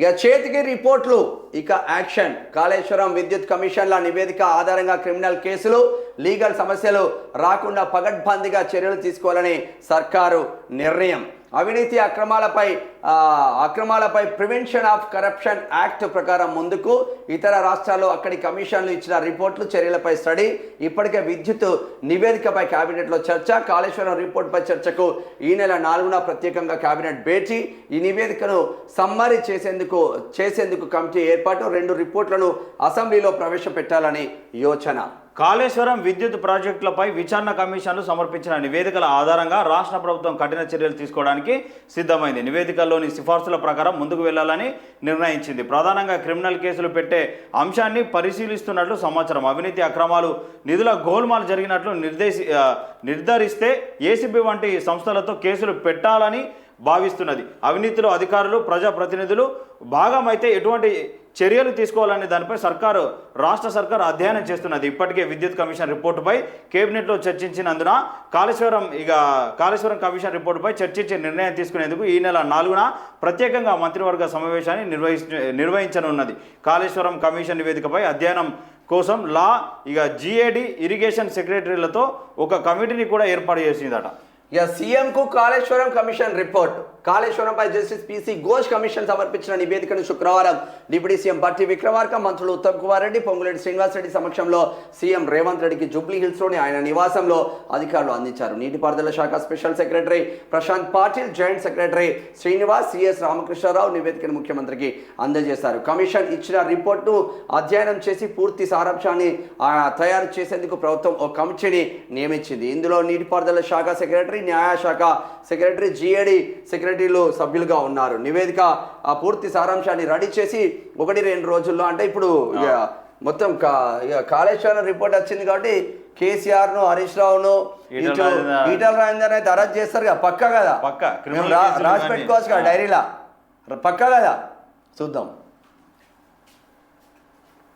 ఇక చేతికి రిపోర్ట్లు ఇక యాక్షన్. కాళేశ్వరం విద్యుత్ కమిషన్ల నివేదిక ఆధారంగా క్రిమినల్ కేసులు లీగల్ సమస్యలు రాకుండా పగడ్బందీగా చర్యలు తీసుకోవాలని సర్కారు నిర్ణయం. అవినీతి అక్రమాలపై అక్రమాలపై ప్రివెన్షన్ ఆఫ్ కరప్షన్ యాక్ట్ ప్రకారం ముందుకు ఇతర రాష్ట్రాల్లో అక్కడి కమిషన్లు ఇచ్చిన రిపోర్ట్లు చర్యలపై స్టడీ ఇప్పటికే విద్యుత్ నివేదికపై కేబినెట్లో చర్చ కాళేశ్వరం రిపోర్ట్పై చర్చకు ఈ నెల నాలుగున ప్రత్యేకంగా కేబినెట్ భేటీ ఈ నివేదికను సమ్మరీ చేసేందుకు చేసేందుకు కమిటీ ఏర్పాటు రెండు రిపోర్ట్లను అసెంబ్లీలో ప్రవేశపెట్టాలని యోచన. కాళేశ్వరం విద్యుత్ ప్రాజెక్టులపై విచారణ కమిషన్లు సమర్పించిన నివేదికల ఆధారంగా రాష్ట్ర ప్రభుత్వం కఠిన చర్యలు తీసుకోవడానికి సిద్ధమైంది. నివేదికల్లోని సిఫార్సుల ప్రకారం ముందుకు వెళ్ళాలని నిర్ణయించింది. ప్రధానంగా క్రిమినల్ కేసులు పెట్టే అంశాన్ని పరిశీలిస్తున్నట్లు సమాచారం. అవినీతి అక్రమాలు నిధుల గోల్మాల్ జరిగినట్లు నిర్దేశి నిర్ధారిస్తే ఏసీబీ వంటి సంస్థలతో కేసులు పెట్టాలని భావిస్తున్నది. అవినీతిలో అధికారులు ప్రజాప్రతినిధులు భాగమైతే ఎటువంటి చర్యలు తీసుకోవాలనే దానిపై సర్కారు రాష్ట్ర సర్కారు అధ్యయనం చేస్తున్నది. ఇప్పటికే విద్యుత్ కమిషన్ రిపోర్టుపై కేబినెట్లో చర్చించినందున కాళేశ్వరం ఇక కాళేశ్వరం కమిషన్ రిపోర్టుపై చర్చించి నిర్ణయం తీసుకునేందుకు ఈ నెల నాలుగున ప్రత్యేకంగా మంత్రివర్గ సమావేశాన్ని నిర్వహించ నిర్వహించనున్నది. కాళేశ్వరం కమిషన్ నివేదికపై అధ్యయనం కోసం లా ఇక జిఏడి ఇరిగేషన్ సెక్రటరీలతో ఒక కమిటీని కూడా ఏర్పాటు చేసిందట. ఇక సీఎంకు కాళేశ్వరం కమిషన్ రిపోర్ట్. కాళేశ్వరంపై జస్టిస్ పీసీ ఘోష్ కమిషన్ సమర్పించిన నివేదికను శుక్రవారం డిప్యూటీ సీఎం భట్టి విక్రమార్క మంత్రులు ఉత్తమ్ కుమార్ రెడ్డి పొంగులేటి శ్రీనివాస్ రెడ్డి సమక్షంలో సీఎం రేవంత్ రెడ్డికి జూబ్లీ హిల్స్లోని ఆయన నివాసంలో అధికారులు అందించారు. నీటిపారుదల శాఖ special secretary Prashant Patil joint secretary Srinivas CS Ramakrishna Rao నివేదికను ముఖ్యమంత్రికి అందజేశారు. కమిషన్ ఇచ్చిన రిపోర్టును అధ్యయనం చేసి పూర్తి సారాంశాన్ని తయారు చేసేందుకు ప్రభుత్వం ఒక కమిటీని నియమించింది. ఇందులో నీటిపారుదల శాఖ సెక్రటరీ న్యాయశాఖ సెక్రటరీ జిఏడి సెక్రటరీలు సభ్యులుగా ఉన్నారు. నివేదిక ఆ పూర్తి సారాంశాన్ని రెడీ చేసి ఒకటి రెండు రోజుల్లో అంటే ఇప్పుడు మొత్తం కాళేశ్వరం రిపోర్ట్ వచ్చింది కాబట్టి కేసీఆర్ను హరీష్ రావును ఈటల రాజేందర్. ఈటల రాజేందర్ అయితే అరెస్ట్ చేస్తారు కదా పక్క కదా? పక్కా. రాసి. పెట్టుకోవచ్చు కదా డైరీలా. పక్క కదా? చూద్దాం.